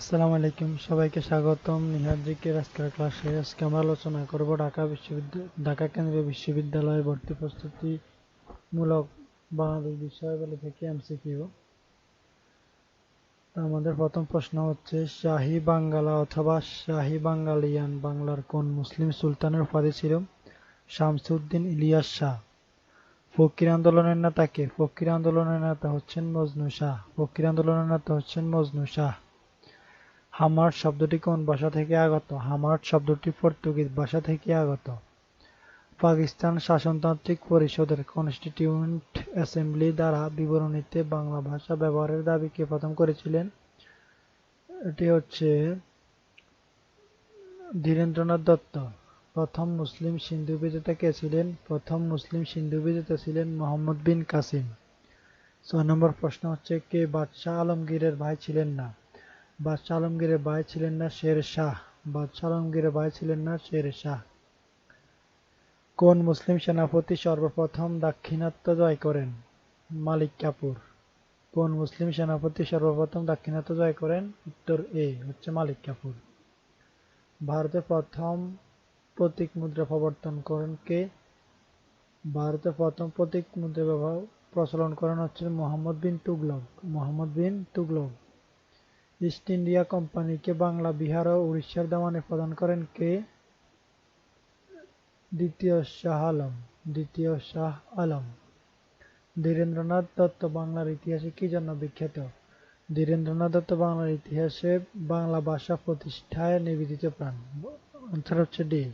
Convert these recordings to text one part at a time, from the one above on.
আসসালামু আলাইকুম, সবাইকে স্বাগতম। নিহার জিকের আজকের ক্লাসে আজকে আমরা আলোচনা করব ঢাকা বিশ্ববিদ্যালয় ঢাকা কেন্দ্রীয় বিশ্ববিদ্যালয়ে ভর্তি প্রস্তুতি মূলক বাংলাদেশ বিষয়াবলী থেকে এমসিকিউ। আমাদের প্রথম প্রশ্ন হচ্ছে, শাহী বাঙ্গালা অথবা শাহী বাঙ্গালিয়ান বাংলার কোন মুসলিম সুলতানের উপাধি ছিল? শামসুদ্দিন ইলিয়াস শাহ। ফকির আন্দোলনের নেতা কে? ফকির আন্দোলনের নেতা হচ্ছেন মজনু শাহ। ফকির আন্দোলনের নেতা হচ্ছেন মজনু শাহ। হামার শব্দটি কোন ভাষা থেকে আগত? হামার শব্দটি পর্তুগিজ ভাষা থেকে আগত। পাকিস্তান শাসনতান্ত্রিক পরিষদের কনস্টিটিউন্ট অ্যাসেম্বলি দ্বারা বিবরণীতে বাংলা ভাষা ব্যবহারের দাবি কে প্রথম করেছিলেন? এটি হচ্ছে ধীরেন্দ্রনাথ দত্ত। প্রথম মুসলিম সিন্ধু বিজেতা কে ছিলেন? প্রথম মুসলিম সিন্ধু বিজেতা ছিলেন মোহাম্মদ বিন কাসিম। ছয় নম্বর প্রশ্ন হচ্ছে, কে বাদশাহ আলমগীরের ভাই ছিলেন না? বাদশাহ আলমগীরের ভাই ছিলেন না শের শাহ। বাদশাহ আলমগীরের ভাই ছিলেন না শের শাহ। কোন মুসলিম সেনাপতি সর্বপ্রথম দাক্ষিণাত্য জয় করেন? মালিক কাপুর। কোন মুসলিম সেনাপতি সর্বপ্রথম দাক্ষিণাত্য জয় করেন? উত্তর এ, হচ্ছে মালিক কাপুর। ভারতে প্রথম প্রতীক মুদ্রা প্রবর্তন করেন কে? ভারতে প্রথম প্রতীক মুদ্রা প্রচলন করেন হচ্ছে মোহাম্মদ বিন তুগলক। মোহাম্মদ বিন তুগলক। ইস্ট ইন্ডিয়া কোম্পানিকে বাংলা, বিহার ও উড়িষ্যার দেওয়ানে প্রদান করেন কে? দ্বিতীয় শাহ আলম। দ্বিতীয় শাহ আলম। ধীরেন্দ্রনাথ দত্ত বাংলার ইতিহাসে কি জন্য বিখ্যাত? ধীরেন্দ্রনাথ দত্ত বাংলার ইতিহাসে বাংলা ভাষা প্রতিষ্ঠায় নিবেদিত প্রাণ। আনসার হচ্ছে ডি।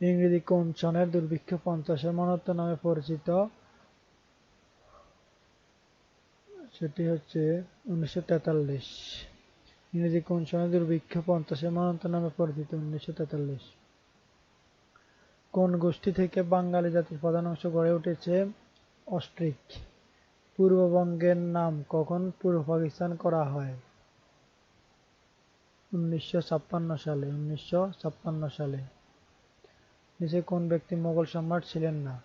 ইংরেজি কোন সনের দুর্ভিক্ষ পঞ্চাশের মনত্ব নামে পরিচিত? সেটি হচ্ছে উনিশশো তেতাল্লিশ। ইংরেজি কোন সনের দুর্ভিক্ষ পঞ্চাশের মনন্ত নামে পরিচিত উনিশশো তেতাল্লিশ। কোন গোষ্ঠী থেকে বাঙালি জাতির প্রধান অংশ গড়ে উঠেছে? অস্ট্রিক। পূর্ববঙ্গের নাম কখন পূর্ব পাকিস্তান করা হয়? উনিশশো ছাপ্পান্ন সালে, উনিশশো ছাপ্পান্ন সালে। নিচে কোন ব্যক্তি মোগল সম্রাট ছিলেন না?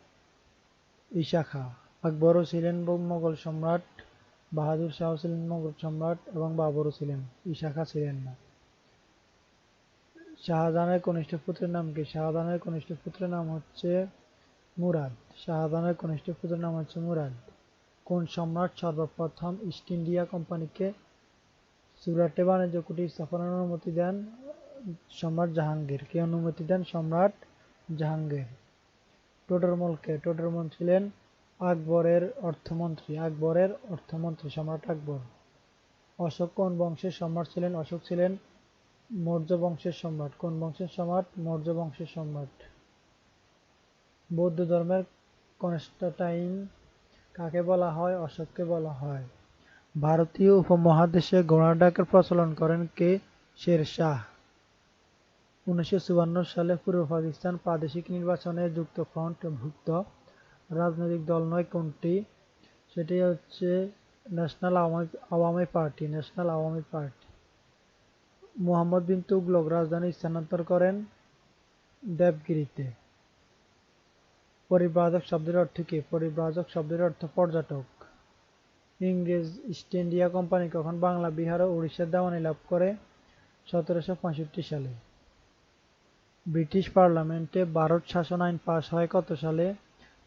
ঈশা খা আকবরও ছিলেন মোগল সম্রাট। বাহাদুর শাহ ছিলেন মোগল সম্রাট এবং বাবরও ছিলেন ঈশা খা ছিলেন না। শাহজাহানের কনিষ্ঠ পুত্রের নাম কি? শাহজাহানের কনিষ্ঠ পুত্রের নাম হচ্ছে মুরাদ। শাহজাহানের কনিষ্ঠ পুত্রের নাম হচ্ছে মুরাদ। কোন সম্রাট সর্বপ্রথম ইস্ট ইন্ডিয়া কোম্পানিকে সুরাটে বাণিজ্য কুটির স্থাপনের অনুমতি দেন? সম্রাট জাহাঙ্গীর। কে অনুমতি দেন? সম্রাট জাহাঙ্গীর। টোডরমল কে টোডরমল ছিলেন আকবরের অর্থমন্ত্রী। আকবরের অর্থমন্ত্রী সম্রাট আকবর। অশোক কোন বংশের সম্রাট ছিলেন? অশোক ছিলেন মৌর্য বংশের সম্রাট। কোন বংশের সম্রাট? মৌর্য বংশের সম্রাট। বৌদ্ধ ধর্মের কনস্টাটাইন কাকে বলা হয়? অশোককে বলা হয়। ভারতীয় উপমহাদেশে ঘোড়ার ডাকের প্রচলন করেন কে? শের শাহ। উনিশশো চুয়ান্ন সালে পূর্ব পাকিস্তান প্রাদেশিক নির্বাচনে যুক্ত ফ্রন্ট ভুক্ত রাজনৈতিক দল নয়, কোনটি? সেটি হচ্ছে national Awami Awami party national Awami party Mohammad bin Tughlaq রাজধানী স্থানান্তর করেন দেবগিরিতে। পরিব্রাজক শব্দের অর্থ কি? পরিব্রাজক শব্দের অর্থ পর্যটক। ইংরেজ ইস্ট ইন্ডিয়া কোম্পানি কখন বাংলা, বিহার ও উড়িষ্যার দেওয়ানি লাভ করে? সতেরোশো পঁয়ষট্টি সালে। ব্রিটিশ পার্লামেন্টে ভারত শাসন আইন পাশ হয় কত সালে?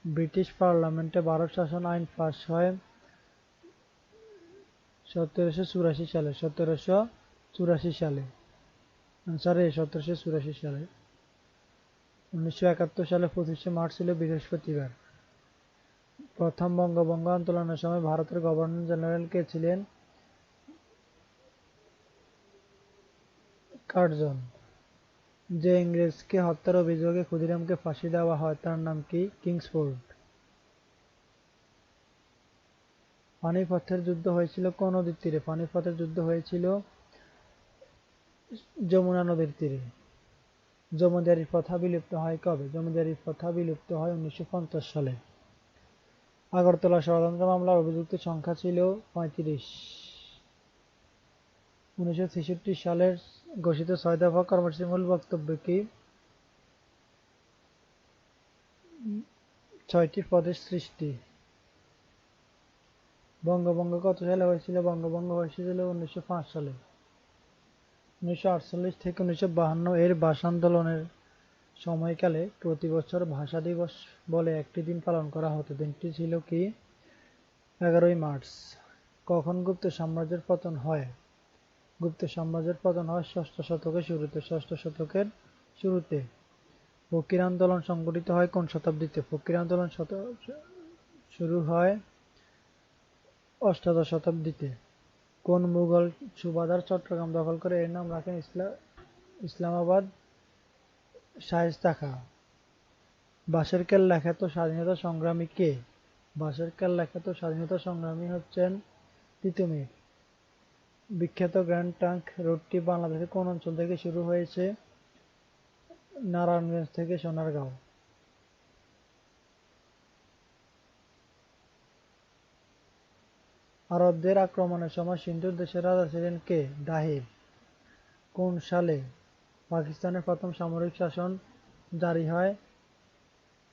ব্রিটিশ পার্লামেন্টে ভারত শাসন আইন পাশ হয় সতেরোশো চুরাশি সালে, সতেরোশো চুরাশি সালে। এ সতেরোশো চুরাশি সালে। উনিশশো একাত্তর সালে পঁচিশে মার্চ ছিল বৃহস্পতিবার। প্রথম বঙ্গভঙ্গ আন্দোলনের সময় ভারতের গভর্নর জেনারেল কে ছিলেন? কার্জন। যে ইংরেজকে হত্যার অভিযোগে ক্ষুদিরামকে ফাঁসি দেওয়া হয়, তার নাম কি? কিংসফোর্ড। পানিপথের যুদ্ধ হয়েছিল কোন নদীর তীরে? পানিপথের যুদ্ধ হয়েছিল যমুনা নদীর তীরে। জমিদারির প্রথা বিলুপ্ত হয় কবে? জমিদারির প্রথা বিলুপ্ত হয় উনিশশো পঞ্চাশ সালে। আগরতলা ষড়যন্ত্র মামলার অভিযুক্ত সংখ্যা ছিল পঁয়ত্রিশ। উনিশশো সালের ঘোষিত ছয় দফা কর্মসূচির মূল বক্তব্য কি? ছয়টি পদের সৃষ্টি। বঙ্গভঙ্গ কত সালে হয়েছিল? বঙ্গভঙ্গ হয়েছিল উনিশশো সালে। উনিশশো আটচল্লিশ থেকে উনিশশো এর ভাষা আন্দোলনের সময়কালে প্রতি বছর ভাষা দিবস বলে একটি দিন পালন করা হতো। দিনটি ছিল কি? এগারোই মার্চ। কখন গুপ্ত সাম্রাজ্যের পতন হয়? গুপ্ত সাম্রাজ্যের পতন হয় ষষ্ঠ শতকের শুরুতে। ষষ্ঠ শতকের শুরুতে ফকির আন্দোলন সংগঠিত হয় কোন শতাব্দীতে? ফকির আন্দোলন শুরু হয় অষ্টাদশ শতাব্দীতে। কোন মুঘল সুবাদার চট্টগ্রাম দখল করে এর নাম রাখেন ইসলা- ইসলামাবাদ শায়েস্তা খা বাঁশের কেল্লা খ্যাত স্বাধীনতা সংগ্রামী কে? বাঁশের কেল্লা খ্যাত স্বাধীনতা সংগ্রামী হচ্ছেন তিতুমির। বিখ্যাত গ্র্যান্ড ট্রাঙ্ক রোডটি বাংলাদেশের কোন অঞ্চল থেকে শুরু হয়েছে? নারায়ণগঞ্জ থেকে সোনারগাঁও। আরবদের আক্রমণের সময় সিন্ধু দেশের রাজা ছিলেন কে? দাহির কোন সালে পাকিস্তানের প্রথম সামরিক শাসন জারি হয়?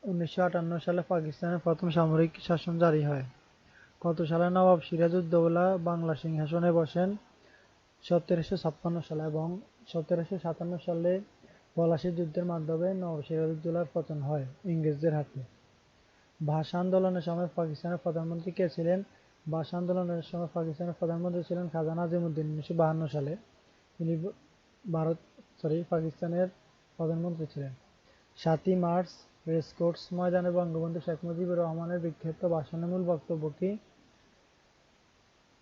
উনিশশো আটান্ন সালে পাকিস্তানের প্রথম সামরিক শাসন জারি হয়। কত সালে নবাব সিরাজউদ্দৌলা বাংলা সিংহাসনে বসেন সতেরোশো ছাপ্পান্ন সালে এবং সতেরোশো সাতান্ন সালে পলাশী যুদ্ধের মাধ্যমে নবাব সিরাজউদ্দৌলার পতন হয় ইংরেজদের হাতে। ভাষা আন্দোলনের সময় পাকিস্তানের প্রধানমন্ত্রী কে ছিলেন? ভাষা আন্দোলনের সময় পাকিস্তানের প্রধানমন্ত্রী ছিলেন খাজা নাজিমুদ্দিন উনিশশো বাহান্ন সালে। তিনি ভারত সরি পাকিস্তানের প্রধানমন্ত্রী ছিলেন। সাতই মার্চ রেসকোর্স ময়দানে বঙ্গবন্ধু শেখ মুজিবুর রহমানের বিখ্যাত ভাষণের মূল বক্তব্য কি?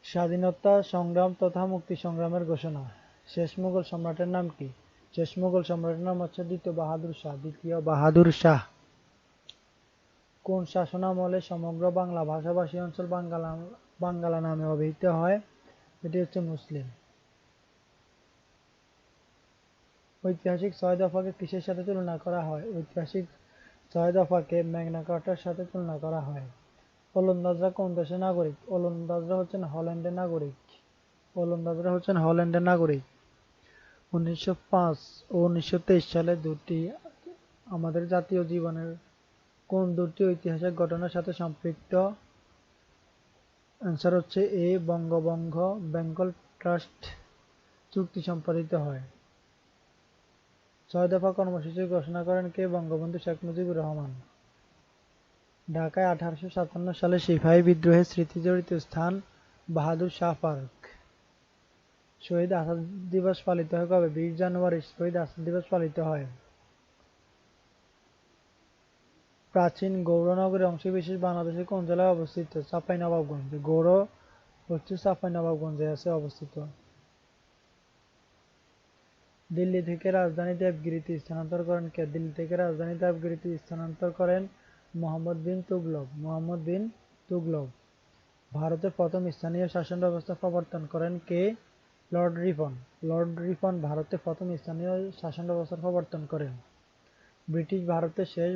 স্বাধীনতা সংগ্রাম তথা মুক্তি সংগ্রামের ঘোষণা। শেষ মুঘল সম্রাটের নাম কি? শেষ মুঘল সম্রাটের নাম হচ্ছে দ্বিতীয় বাহাদুর শাহ, দ্বিতীয় বাহাদুর শাহ। কোন শাসনামলে সমগ্র বাংলা ভাষাভাষী অঞ্চল বাঙ্গালা বাঙ্গালা নামে অভিহিত হয়? এটি হচ্ছে মুসলিম। ঐতিহাসিক ছয় দফাকে কিসের সাথে তুলনা করা হয়? ঐতিহাসিক ছয় দফাকে ম্যাগনা কার্টার সাথে তুলনা করা হয়। ওলন্দাজরা কোন দেশের নাগরিক? ওলন্দাজরা হচ্ছেন হল্যান্ডের নাগরিক। ওলন্দাজরা হচ্ছেন হল্যান্ডের নাগরিক। উনিশশো পাঁচ ও উনিশশো তেইশ সালে দুটি আমাদের জাতীয় জীবনের কোন দুটি ঐতিহাসিক ঘটনার সাথে সম্পৃক্ত? অ্যান্সার হচ্ছে এ বঙ্গবঙ্গ বেঙ্গল ট্রাস্ট, চুক্তি সম্পাদিত হয়। ছয় দফা কর্মসূচি ঘোষণা করেন কে? বঙ্গবন্ধু শেখ মুজিবুর রহমান। ঢাকায় আঠারোশো সাতান্ন সালে সিপাহী বিদ্রোহের স্মৃতিজড়িত স্থান বাহাদুর শাহ পার্ক। শহীদ আসাদ দিবস পালিত হয় কবে? বিশ জানুয়ারি শহীদ আসাদ দিবস পালিত হয়। প্রাচীন গৌরনগরের অংশ বিশেষ বাংলাদেশের কোন জেলায় অবস্থিত? চাপাই চাঁপাইনবাবগঞ্জ। গৌর হচ্ছে চাঁপাইনবাবগঞ্জে আছে অবস্থিত। দিল্লি থেকে রাজধানী দেবগিরিতে স্থানান্তর করেন কে? দিল্লি থেকে রাজধানী দেবগিরিতে স্থানান্তর করেন মোহাম্মদ বিন তুগলক। মোহাম্মদ বিন তুগলক। ভারতের প্রথম স্থানীয় শাসন ব্যবস্থা প্রবর্তন করেন কে? লর্ড রিপন। লর্ড রিপন ভারতের প্রথম স্থানীয় শাসন ব্যবস্থা প্রবর্তন করেন। ব্রিটিশ ভারতের শেষ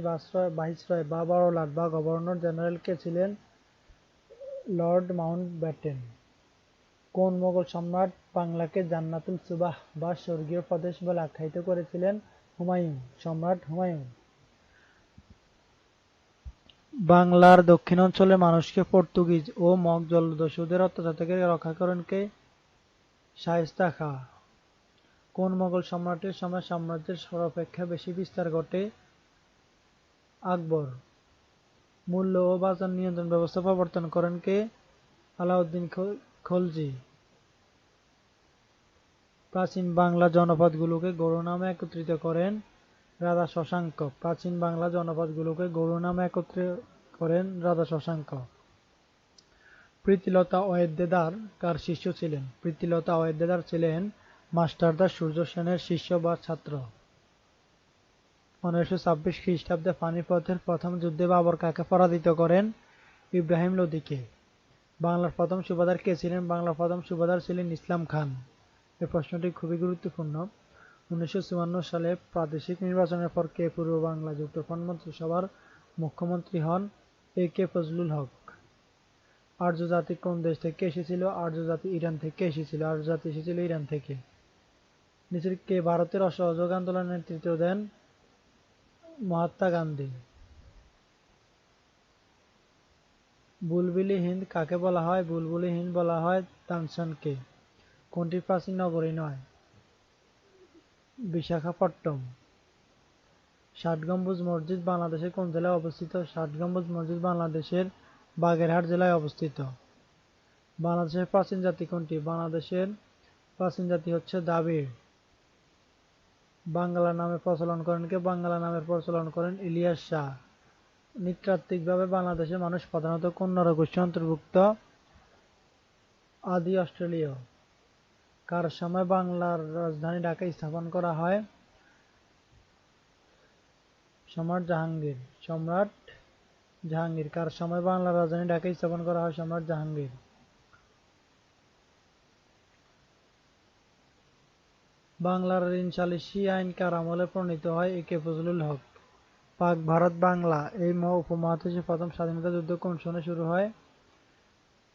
ভাইসরয় বা বড়লাট বা গভর্নর জেনারেল কে ছিলেন? লর্ড মাউন্ট ব্যাটেন কোন মোগল সম্রাট বাংলাকে জান্নাতুল সুবাহ বা স্বর্গীয় প্রদেশ বলে আখ্যায়িত করেছিলেন? হুমায়ুন, সম্রাট হুমায়ুন। বাংলার দক্ষিণাঞ্চলের মানুষকে পর্তুগিজ ও মগ জলদস্যুদের অত্যাচার থেকে রক্ষা করেন কে শায়েস্তা খাঁ কোন মোগল সম্রাটের সময় সাম্রাজ্যের সর্বাপেক্ষা বেশি বিস্তার ঘটে? আকবর। মূল্য ও বাজার নিয়ন্ত্রণ ব্যবস্থা প্রবর্তন করেন কে? আলাউদ্দিন খলজি প্রাচীন বাংলা জনপদগুলোকে গৌর নামে একত্রিত করেন রাজা শশাঙ্ক। প্রাচীন বাংলা জনপদগুলোকে গৌর নামে একত্রিত করেন রাজা শশাঙ্ক। প্রীতিলতা অয়েদ্দেদার কার শিষ্য ছিলেন? প্রীতিলতা অয়েদ্দেদার ছিলেন মাস্টারদা সূর্য সেনের শিষ্য বা ছাত্র। পনেরোশো ছাব্বিশ খ্রিস্টাব্দে পানিপথের প্রথম যুদ্ধে বাবর কাকে পরাজিত করেন? ইব্রাহিম লোদিকে। বাংলার প্রথম সুবাদার কে ছিলেন? বাংলার প্রথম সুবাদার ছিলেন ইসলাম খান। এই প্রশ্নটি খুবই গুরুত্বপূর্ণ। উনিশশো চুয়ান্ন সালে প্রাদেশিক নির্বাচনের পর কে পূর্ব বাংলা যুক্তফ্রন্ট মন্ত্রিসভার মুখ্যমন্ত্রী হন? এ কে ফজলুল হক। আর্য জাতি কোন দেশ থেকে এসেছিল? আর্য জাতি ইরান থেকে এসেছিল। আর্য জাতি এসেছিল ইরান থেকে। নিচের কে ভারতের অসহযোগ আন্দোলনের নেতৃত্ব দেন মহাত্মা গান্ধী। বুলবুলি হিন্দ কাকে বলা হয়? বুলবুলি হিন্দ বলা হয় তানসানকে। কোনটি প্রাচীন নগরী নয়? বিশাখাপট্টনম। ষাট গম্বুজ মসজিদ বাংলাদেশের কোন জেলায় অবস্থিত? ষাট গম্বুজ মসজিদ বাংলাদেশের বাগেরহাট জেলায় অবস্থিত। বাংলাদেশের প্রাচীন জাতি কোনটি? বাংলাদেশের প্রাচীন জাতি হচ্ছে দ্রাবিড় বাংলা নামে প্রচলন করেন কে? বাংলা নামের প্রচলন করেন ইলিয়াস শাহ। নৃতাত্ত্বিকভাবে বাংলাদেশের মানুষ প্রধানত কোন নরগোষ্ঠী অন্তর্ভুক্ত? আদি অস্ট্রেলীয়। কার সময় বাংলার রাজধানী ঢাকা স্থাপন করা হয়? সম্রাট জাহাঙ্গীর। সম্রাট জাহাঙ্গীর। কার সময় বাংলার রাজধানী ঢাকা স্থাপন করা হয়? সম্রাট জাহাঙ্গীর। বাংলার ঋণ সালিসি আইন কার আমলে প্রণীত হয়? এ কে ফজলুল হক। পাক ভারত বাংলা এই মহা উপমহাদেশে প্রথম স্বাধীনতা যুদ্ধ কোন সনে শুরু হয়?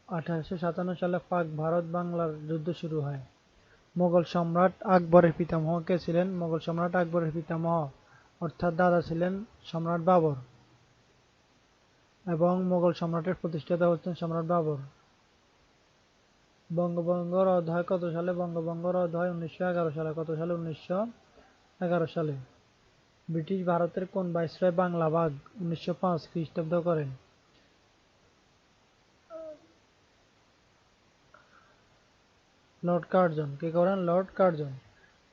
আঠারোশো সাতান্ন সালে পাক ভারত বাংলার যুদ্ধ শুরু হয়। মোগল সম্রাট আকবরের পিতামহ কে ছিলেন? মোগল সম্রাট আকবরের পিতামহ অর্থাৎ দাদা ছিলেন সম্রাট বাবর এবং মোগল সম্রাটের প্রতিষ্ঠাতা হচ্ছেন সম্রাট বাবর। বঙ্গভঙ্গর অধ্যায় কত সালে? বঙ্গভঙ্গর অধ্যায় উনিশশো এগারো সালে। কত সালে? উনিশশো এগারো সালে। ব্রিটিশ ভারতের কোন ভাইসরয় বাংলা ভাগ উনিশশো পাঁচ খ্রিস্টাব্দ করেন? লর্ড কার্জন। কে করেন? লর্ড কার্জন।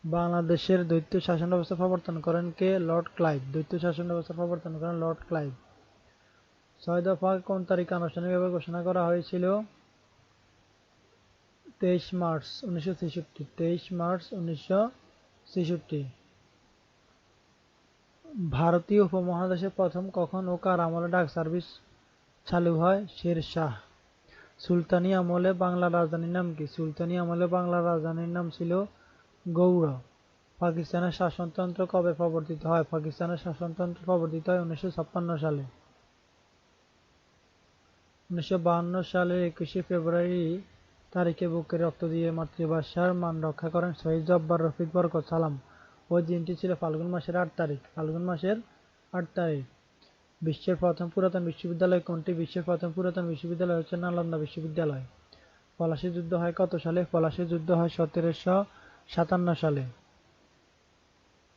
বাংলাদেশের দ্বৈত শাসন ব্যবস্থা প্রবর্তন করেন কে? Lord Clive. দ্বৈত শাসন ব্যবস্থা প্রবর্তন করেন লর্ড ক্লাইভ। ছয় দফা কোন তারিখ আনুষ্ঠানিকভাবে ঘোষণা করা হয়েছিল? তেইশ মার্চ উনিশশো ছেষট্টি। তেইশ মার্চ উনিশশো ছেষট্টি। ভারতীয় উপমহাদেশে প্রথম কখন ও কার আমলে ডাক সার্ভিস চালু হয়? শের শাহ। সুলতানি আমলে বাংলার রাজধানীর নাম কি? সুলতানি আমলে বাংলার রাজধানীর নাম ছিল গৌড়। পাকিস্তানের শাসনতন্ত্র কবে প্রবর্তিত হয়? পাকিস্তানের শাসনতন্ত্র প্রবর্তিত হয় উনিশশো ছাপ্পান্ন সালে। উনিশশো সালের একুশে ফেব্রুয়ারি তারিখে বুকে রক্ত দিয়ে মাতৃভাষার মান রক্ষা করেন শহীদ জব্বার রফিক বরকত সালাম। ওই দিনটি ছিল ফাল্গুন মাসের আট তারিখ। ফাল্গুন মাসের আট তারিখ। বিশ্বের প্রথম পুরাতন বিশ্ববিদ্যালয় কোনটি? বিশ্বের প্রথম পুরাতন বিশ্ববিদ্যালয় হচ্ছে নালন্দা বিশ্ববিদ্যালয়। পলাশী যুদ্ধ হয় কত সালে? পলাশী যুদ্ধ হয় সতেরোশো সাতান্ন সালে।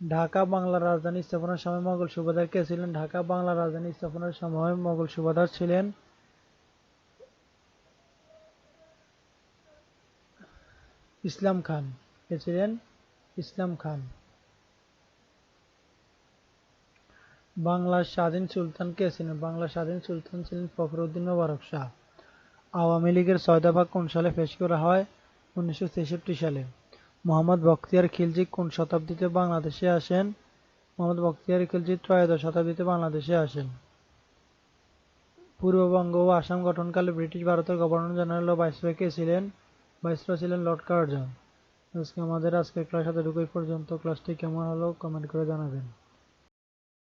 ঢাকা, বাংলার রাজধানী স্থাপনের সময় মোগল সুবাদার কে ছিলেন? ঢাকা, বাংলার রাজধানী স্থাপনের সময় মোগল সুবাদার ছিলেন। ইসলাম খান। কে ছিলেন? ইসলাম খান। বাংলার স্বাধীন সুলতান কে ছিলেন? বাংলার স্বাধীন সুলতান ছিলেন ফখরুদ্দিন মোবারক শাহ। আওয়ামী লীগের ছয় দফা কোন সালে পেশ করা হয়? উনিশশো সালে। মোহাম্মদ বখতিয়ার খিলজি কোন শতাব্দীতে বাংলাদেশে আসেন? মোহাম্মদ বখতিয়ার খিলজি ত্রয়োদশ শতাব্দীতে বাংলাদেশে আসেন। পূর্ববঙ্গ ও আসাম গঠনকালে ব্রিটিশ ভারতের গভর্নর জেনারেল ও ভাইসরয় কে ছিলেন? ভাইসরয় ছিলেন লর্ড কার্জন। আজকে আমাদের আজকের ক্লাস এতটুকুই পর্যন্ত। ক্লাসটি কেমন হলো কমেন্ট করে জানাবেন।